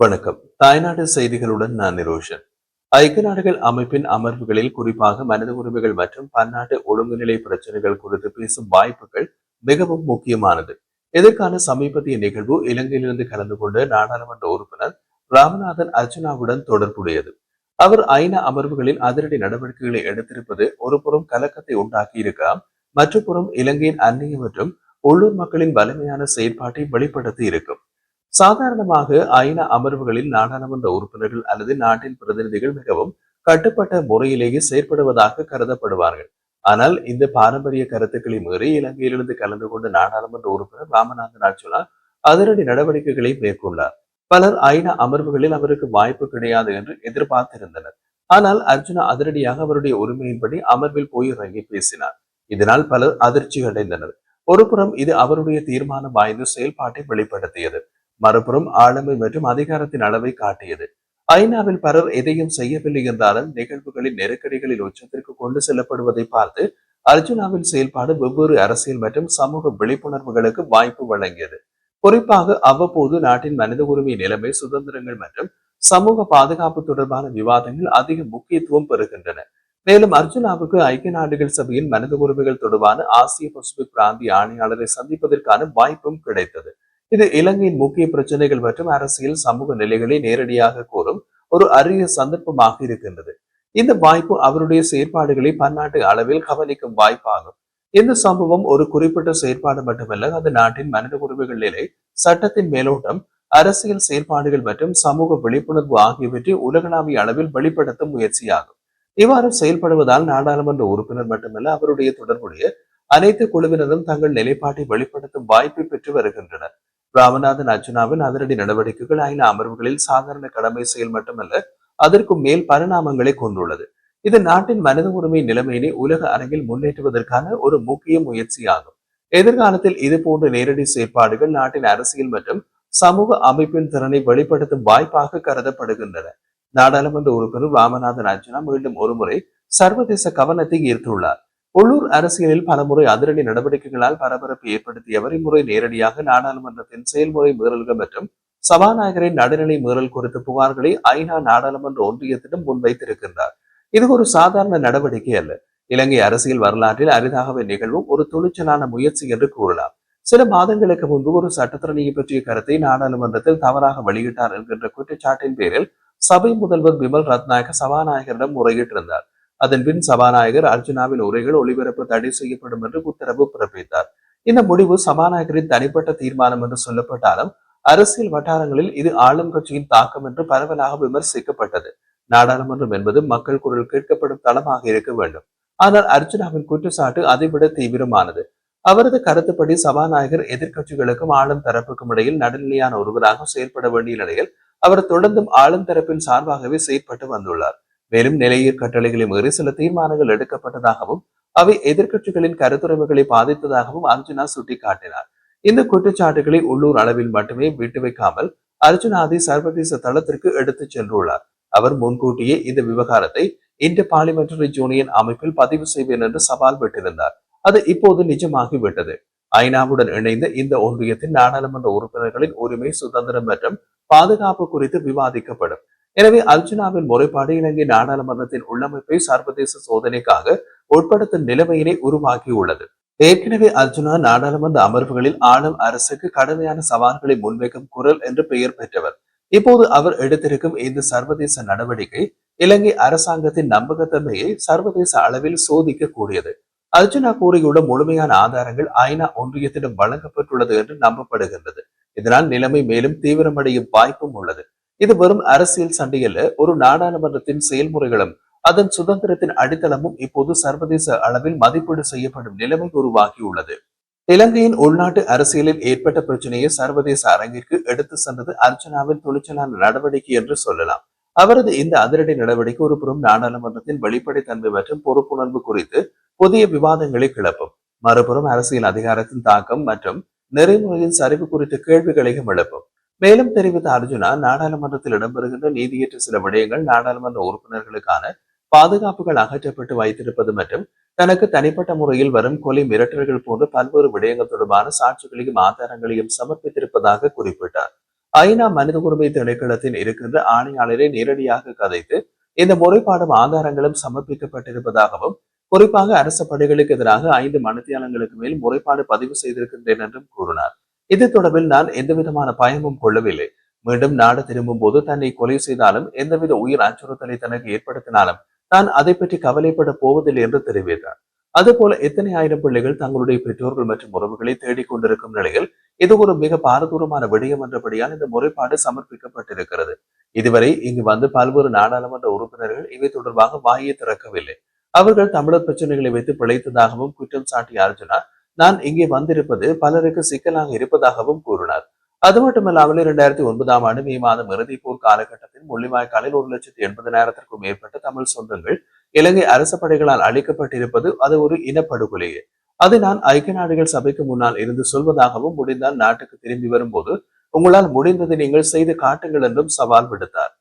வணக்கம். தாய்நாடு செய்திகளுடன் நான் நிரோஷன். ஐக்கிய நாடுகள் அமைப்பின் அமர்வுகளில் குறிப்பாக மனித உரிமைகள் மற்றும் பன்னாட்டு ஒழுங்குநிலை பிரச்சனைகள் குறித்து பேசும் வாய்ப்புகள் மிகவும் முக்கியமானது. இதற்கான சமீபத்திய நிகழ்வு இலங்கையிலிருந்து கலந்து கொண்ட நாடாளுமன்ற உறுப்பினர் ராமநாதன் அர்ஜுனாவுடன் தொடர்புடையது. அவர் ஐநா அமர்வுகளில் அதிரடி நடவடிக்கைகளை எடுத்திருப்பது ஒருபுறம் கலக்கத்தை உண்டாக்கி இருக்கலாம் மற்றபுறம் இலங்கையின் அந்நிய மற்றும் உள்ளூர் மக்களின் வலிமையான செயற்பாட்டை வெளிப்படுத்தி இருக்கும் சாதாரணமாக ஐநா அமர்வுகளில் நாடாளுமன்ற உறுப்பினர்கள் அல்லது நாட்டின் பிரதிநிதிகள் மிகவும் கட்டுப்பட்ட முறையிலேயே செயற்படுவதாக கருதப்படுவார்கள். ஆனால் இந்த பாரம்பரிய கருத்துக்களை மீறி இலங்கையிலிருந்து கலந்து கொண்ட நாடாளுமன்ற உறுப்பினர் ராமநாதன் அர்ஜுனா அதிரடி நடவடிக்கைகளை மேற்கொண்டார். பலர் ஐநா அமர்வுகளில் அவருக்கு வாய்ப்பு கிடையாது என்று எதிர்பார்த்திருந்தனர். ஆனால் அர்ஜுனா அதிரடியாக அவருடைய உரிமையின்படி அமர்வில் போய் இறங்கி பேசினார். இதனால் பலர் அதிர்ச்சி அடைந்தனர். ஒருபுறம் இது அவருடைய தீர்மானம் வாய்ந்த செயல்பாட்டை வெளிப்படுத்தியது. மறுபுறம் ஆளுமை மற்றும் அதிகாரத்தின் அளவை காட்டியது. ஐநாவில் பலர் எதையும் செய்யவில்லை என்றாலும் நிகழ்வுகளின் நெருக்கடிகளில் உச்சத்திற்கு கொண்டு செல்லப்படுவதை பார்த்து அர்ஜுனாவின் செயல்பாடு வெவ்வேறு அரசியல் மற்றும் சமூக விழிப்புணர்வுகளுக்கு வாய்ப்பு வழங்கியது. குறிப்பாக அவ்வப்போது நாட்டின் மனித உரிமை நிலைமை சுதந்திரங்கள் மற்றும் சமூக பாதுகாப்பு தொடர்பான விவாதங்கள் அதிக முக்கியத்துவம் பெறுகின்றன. மேலும் அர்ஜுனாவுக்கு ஐக்கிய நாடுகள் சபையின் மனித உரிமைகள் தொடர்பான ஆசிய பசிபிக் பிராந்திய ஆணையாளரை சந்திப்பதற்கான வாய்ப்பும் கிடைத்தது. இது இலங்கையின் முக்கிய பிரச்சனைகள் மற்றும் அரசியல் சமூக நிலைகளை நேரடியாக கூறும் ஒரு அரிய சந்தர்ப்பமாக இருக்கின்றது. இந்த வாய்ப்பு அவருடைய செயற்பாடுகளை பன்னாட்டு அளவில் கவனிக்கும் வாய்ப்பாகும். இந்த சம்பவம் ஒரு குறிப்பிட்ட செயற்பாடு மட்டுமல்ல அது நாட்டின் மனித உரிமைகள் நிலை சட்டத்தின் மேலோட்டம் அரசியல் செயற்பாடுகள் மற்றும் சமூக விழிப்புணர்வு ஆகியவற்றை உலகளாவிய அளவில் வெளிப்படுத்தும் முயற்சியாகும். இவ்வாறு செயல்படுவதால் நாடாளுமன்ற உறுப்பினர் மட்டுமல்ல அவருடைய தொடர்புடைய அனைத்து குழுவினரும் தங்கள் நிலைப்பாட்டை வெளிப்படுத்தும் வாய்ப்பை பெற்று வருகின்றனர். ராமநாதன் அர்ஜுனாவின் அதிரடி நடவடிக்கைகள் ஐநா அமர்வுகளில் சாதாரண கடமை செயல் மட்டுமல்ல அதற்கும் மேல் பரிணாமங்களை கொண்டுள்ளது. இது நாட்டின் மனித உரிமை நிலைமையினை உலக அரங்கில் முன்னேற்றுவதற்கான ஒரு முக்கிய முயற்சியாகும். எதிர்காலத்தில் இது போன்ற நேரடி செயற்பாடுகள் நாட்டின் அரசியல் மற்றும் சமூக அமைப்பின் திறனை வெளிப்படுத்தும் வாய்ப்பாக கருதப்படுகின்றன. நாடாளுமன்ற உறுப்பினர் ராமநாதன் அர்ஜுனா மீண்டும் ஒருமுறை சர்வதேச கவனத்தை ஈர்த்துள்ளார். உள்ளூர் அரசியலில் பலமுறை அதிரடி நடவடிக்கைகளால் பரபரப்பு ஏற்படுத்தியவர். இம்முறை நேரடியாக நாடாளுமன்றத்தின் செயல்முறை மீறல்கள் மற்றும் சபாநாயகரின் நடுநிலை மீறல் குறித்த புகார்களை ஐநா நாடாளுமன்ற ஒன்றியத்திடம் முன்வைத்திருக்கின்றார். இது ஒரு சாதாரண நடவடிக்கை அல்ல. இலங்கை அரசியல் வரலாற்றில் அரிதாகவே நிகழ்வும் ஒரு துணிச்சலான முயற்சி என்று கூறலாம். சில மாதங்களுக்கு முன்பு ஒரு சட்டத்திறனியை பற்றிய கருத்தை நாடாளுமன்றத்தில் தவறாக வெளியிட்டார் என்கின்ற குற்றச்சாட்டின் பேரில் சபை முதல்வர் பிமல் ரத்நாயக சபாநாயகரிடம் முறையிட்டிருந்தார். அதன் பின் சபாநாயகர் அர்ஜுனாவின் உரைகள் ஒளிபரப்பு தடை செய்யப்படும் என்று உத்தரவு பிறப்பித்தார். இந்த முடிவு சபாநாயகரின் தனிப்பட்ட தீர்மானம் என்று சொல்லப்பட்டாலும் அரசியல் வட்டாரங்களில் இது ஆளும் கட்சியின் தாக்கம் என்று பரவலாக விமர்சிக்கப்பட்டது. நாடாளுமன்றம் என்பது மக்கள் குரல் கேட்கப்படும் தளமாக இருக்க வேண்டும். ஆனால் அர்ஜுனாவின் குற்றச்சாட்டு அதைவிட தீவிரமானது. அவரது கருத்துப்படி சபாநாயகர் எதிர்க்கட்சிகளுக்கும் ஆளும் தரப்புக்கும் இடையில் நடுநிலையான ஒருவராக செயல்பட வேண்டிய நிலையில் அவர் தொடர்ந்தும் ஆளும் தரப்பின் சார்பாகவே செயற்பட்டு வந்துள்ளார். மேலும் நிலைய கட்டளைகளை மீறி சில தீர்மானங்கள் எடுக்கப்பட்டதாகவும் அவை எதிர்க்கட்சிகளின் கருத்துரிமைகளை பாதித்ததாகவும் அர்ஜுனா சுட்டிக்காட்டினார். இந்த குற்றச்சாட்டுகளை உள்ளூர் அளவில் மட்டுமே விட்டு வைக்காமல் அர்ஜுனாதி சர்வதேச தளத்திற்கு எடுத்துச் சென்றுள்ளார். அவர் முன்கூட்டியே இந்த விவகாரத்தை இன்று பார்லிமெண்டரி யூனியன் அமைப்பில் பதிவு செய்வேன் என்று சவால் விட்டிருந்தார். அது இப்போது நிஜமாகிவிட்டது. ஐநாவுடன் இணைந்த இந்த ஒன்றியத்தின் நாடாளுமன்ற உறுப்பினர்களின் உரிமை சுதந்திரம் மற்றும் பாதுகாப்பு குறித்து விவாதிக்கப்படும். எனவே அர்ஜுனாவின் முறைப்பாடு இலங்கை நாடாளுமன்றத்தின் உள்ளமைப்பை சர்வதேச சோதனைக்காக உட்படுத்தும் நிலைமையினை உருவாக்கியுள்ளது. ஏற்கனவே அர்ஜுனா நாடாளுமன்ற அமர்வுகளில் ஆளும் அரசுக்கு கடுமையான சவால்களை முன்வைக்கும் குரல் என்று பெயர் பெற்றவர். இப்போது அவர் எடுத்திருக்கும் இந்த சர்வதேச நடவடிக்கை இலங்கை அரசாங்கத்தின் நம்பகத்தன்மையை சர்வதேச அளவில் சோதிக்க கூடியது அர்ஜுனா கூறியுள்ள முழுமையான ஆதாரங்கள் ஐநா ஒன்றியத்திடம் வழங்கப்பட்டுள்ளது என்று நம்பப்படுகின்றது. இதனால் நிலைமை மேலும் தீவிரமடையும் வாய்ப்பும் உள்ளது. இது வெறும் அரசியல் சண்டையல்ல ஒரு நாடாளுமன்றத்தின் செயல்முறைகளும் அதன் சுதந்திரத்தின் அடித்தளமும் இப்போது சர்வதேச அளவில் மதிப்பீடு செய்யப்படும் நிலைமை உருவாகியுள்ளது. இலங்கையின் உள்நாட்டு அரசியலில் ஏற்பட்ட பிரச்சனையை சர்வதேச அரங்கிற்கு எடுத்து சென்றது அர்ச்சனாவின் துணிச்சலான நடவடிக்கை என்று சொல்லலாம். அவரது இந்த அதிரடி நடவடிக்கை ஒரு புறம் நாடாளுமன்றத்தின் வெளிப்படைத்தன்மை மற்றும் பொறுப்புணர்வு குறித்து புதிய விவாதங்களை கிளப்பும். மறுபுறம் அரசியல் அதிகாரத்தின் தாக்கம் மற்றும் நெறிமுறையின் சரிவு குறித்த கேள்விகளையும் எழுப்பும். மேலும் தெரிவித்த அர்ஜுனா நாடாளுமன்றத்தில் இடம்பெறுகின்ற நீதியற்ற சில விடயங்கள் நாடாளுமன்ற உறுப்பினர்களுக்கான பாதுகாப்புகள் அகற்றப்பட்டு வைத்திருப்பது மற்றும் தனக்கு தனிப்பட்ட முறையில் வரும் கொலை மிரட்டல்கள் போன்ற பல்வேறு விடயங்கள் தொடர்பான சாட்சிகளையும் ஆதாரங்களையும் சமர்ப்பித்திருப்பதாக குறிப்பிட்டார். ஐநா மனித உரிமை திணைக்களத்தின் இருக்கின்ற ஆணையாளரை நேரடியாக கதைத்து இந்த முறைப்பாடும் ஆதாரங்களும் சமர்ப்பிக்கப்பட்டிருப்பதாகவும் குறிப்பாக அரச படைகளுக்கு எதிராக ஐந்து மனத்தியாளங்களுக்கு மேல் முறைப்பாடு பதிவு செய்திருக்கின்றேன் என்றும் கூறினார். இது தொடர்பில் நான் எந்த விதமான பயமும் கொள்ளவில்லை. மீண்டும் நாடு திரும்பும் போது தன்னை கொலை செய்தாலும் எந்தவித உயிர் அச்சுறுத்தலை தனக்கு ஏற்படுத்தினாலும் தான் அதை பற்றி கவலைப்பட போவதில்லை என்று தெரிவித்தார். அதுபோல எத்தனை ஆயிரம் பிள்ளைகள் தங்களுடைய பெற்றோர்கள் மற்றும் உறவுகளை தேடிக் கொண்டிருக்கும் நிலையில் இது ஒரு மிக பாரதூரமான விடயம் என்றபடியால் இந்த முறைப்பாடு சமர்ப்பிக்கப்பட்டிருக்கிறது. இதுவரை இங்கு வந்து பல்வேறு நாடாளுமன்ற உறுப்பினர்கள் இவை தொடர்பாக வாயை திறக்கவில்லை. அவர்கள் தமிழர் பிரச்சனைகளை வைத்து பிழைத்ததாகவும் குற்றம் சாட்டிய அர்ஜுனா நான் இங்கே வந்திருப்பது பலருக்கு சிக்கலாக இருப்பதாகவும் கூறினார். அது மட்டுமல்லாமல் இரண்டாயிரத்தி ஒன்பதாம் ஆண்டு மே மாதம் இறுதி போர் காலகட்டத்தில் முள்ளிவாய்க்காலில் ஒரு லட்சத்தி எண்பதனாயிரத்திற்கும் மேற்பட்ட தமிழ் சொந்தங்கள் இலங்கை அரச படைகளால் அளிக்கப்பட்டிருப்பது அது ஒரு இனப்படுகொலையே. அதை நான் ஐக்கிய நாடுகள் சபைக்கு முன்னால் இருந்து சொல்வதாகவும் முடிந்தால் நாட்டுக்கு திரும்பி வரும்போது உங்களால் முடிந்ததை நீங்கள் செய்து காட்டுங்கள் என்றும் சவால் விடுத்தார்.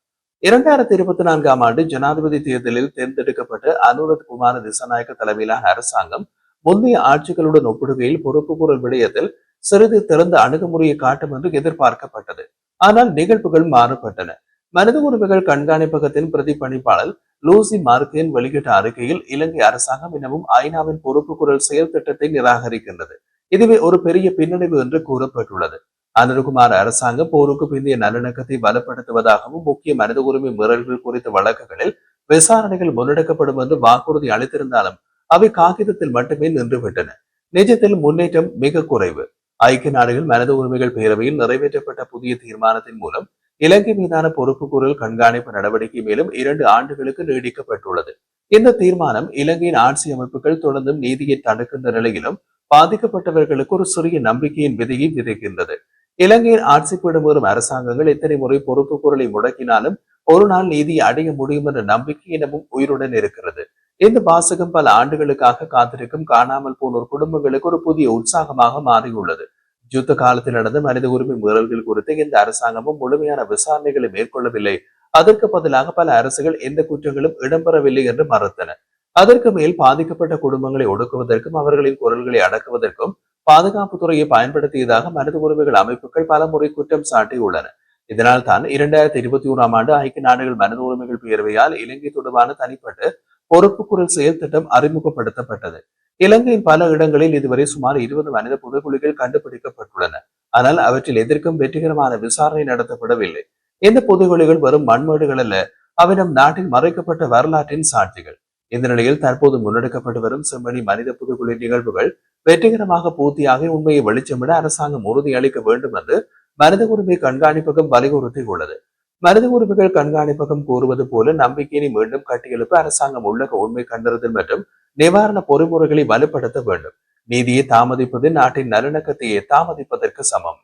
இரண்டாயிரத்தி இருபத்தி நான்காம் ஆண்டு ஜனாதிபதி தேர்தலில் தேர்ந்தெடுக்கப்பட்ட அனுரத் குமார திசநாயக்க தலைமையிலான அரசாங்கம் முந்தைய ஆட்சிகளுடன் ஒப்பிடுகையில் பொறுப்பு குரல் விடயத்தில் சிறிது திறந்த அணுகுமுறையை காட்டும் என்று எதிர்பார்க்கப்பட்டது. ஆனால் நிகழ்வுகள் மாறுபட்டன. மனித உரிமைகள் கண்காணிப்பகத்தின் பிரதிபலிப்பாளர் லூசி மார்க்கின் வெளியிட்ட அறிக்கையில் இலங்கை அரசாங்கம் எனவும் ஐநாவின் பொறுப்பு குரல் செயல் திட்டத்தை நிராகரிக்கின்றது. இதுவே ஒரு பெரிய பின்னடைவு என்று கூறப்பட்டுள்ளது. அனுகுமார் அரசாங்கம் போருக்கு பிந்தைய நல்லிணக்கத்தை பலப்படுத்துவதாகவும் முக்கிய மனித உரிமை மீறல்கள் குறித்த வழக்குகளில் விசாரணைகள் முன்னெடுக்கப்படும் என்று வாக்குறுதி அளித்திருந்தாலும் அவை காகிதத்தில் மட்டுமே நின்றுவிட்டன. நிஜத்தில் முன்னேற்றம் மிக குறைவு. ஐக்கிய நாடுகள் மனித உரிமைகள் பேரவையில் நிறைவேற்றப்பட்ட புதிய தீர்மானத்தின் மூலம் இலங்கை மீதான பொறுப்பு குரல் கண்காணிப்பு நடவடிக்கை மேலும் இரண்டு ஆண்டுகளுக்கு நீடிக்கப்பட்டுள்ளது. இந்த தீர்மானம் இலங்கையின் ஆட்சி அமைப்புகள் தொடர்ந்தும் நீதியை தடுக்கின்ற நிலையிலும் பாதிக்கப்பட்டவர்களுக்கு ஒரு சிறிய நம்பிக்கையின் விதையை விதைக்கின்றது. இலங்கையின் ஆட்சிப்பீடம் வரும் அரசாங்கங்கள் எத்தனை முறை பொறுப்பு குரலை முடக்கினாலும் ஒரு நாள் நீதியை அடைய முடியும் என்ற நம்பிக்கை எனவும் உயிருடன் இருக்கிறது. இந்த வாசகம் பல ஆண்டுகளுக்காக காத்திருக்கும் காணாமல் போனோர் குடும்பங்களுக்கு ஒரு புதிய உற்சாகமாக மாறியுள்ளது. யுத்த காலத்தில் நடந்த மனித உரிமை மீறல்கள் குறித்து இந்த அரசாங்கமும் முழுமையான விசாரணைகளை மேற்கொள்ளவில்லை. அதற்கு பதிலாக பல அரசுகள் எந்த குற்றங்களும் இடம்பெறவில்லை என்று மறுத்தன. அதற்கு மேல் பாதிக்கப்பட்ட குடும்பங்களை ஒடுக்குவதற்கும் அவர்களின் குரல்களை அடக்குவதற்கும் பாதுகாப்பு துறையை பயன்படுத்தியதாக மனித உரிமைகள் அமைப்புகள் பல முறை குற்றம் சாட்டியுள்ளன. இதனால் தான் இரண்டாயிரத்தி இருபத்தி ஓராம் ஆண்டு ஐக்கிய நாடுகள் மனித உரிமைகள் பேரவையால் இலங்கை தொடர்பான தனிப்பட்ட பொறுப்பு குரல் செயல் திட்டம் அறிமுகப்படுத்தப்பட்டது. இலங்கையின் பல இடங்களில் இதுவரை சுமார் இருபது மனித புதைகுழிகள் கண்டுபிடிக்கப்பட்டுள்ளன. ஆனால் அவற்றில் எதிர்க்கும் வெற்றிகரமான விசாரணை நடத்தப்படவில்லை. இந்த புதைகுழிகள் வரும் மண்மேடுகள் அல்ல அவை நம் நாட்டில் மறைக்கப்பட்ட வரலாற்றின் சாட்சிகள். இந்த நிலையில் தற்போது முன்னெடுக்கப்பட்டு வரும் செம்மணி மனித புதுக்குழி நிகழ்வுகள் வெற்றிகரமாக பூர்த்தியாக உண்மையை வெளிச்சமிட அரசாங்கம் உறுதி அளிக்க வேண்டும் என்று மனித உரிமை கண்காணிப்பகம் வலியுறுத்தியுள்ளது. மனித உரிமைகள் கண்காணிப்பகம் கூறுவது போல நம்பிக்கையை மீண்டும் கட்டியெழுப்ப அரசாங்கம் உள்ளக உண்மை கண்டறிதல் மற்றும் நிவாரண பொறிமுறைகளை வலுப்படுத்த வேண்டும். நீதியை தாமதிப்பது நாட்டின் நல்லிணக்கத்தையே தாமதிப்பதற்கு சமம்.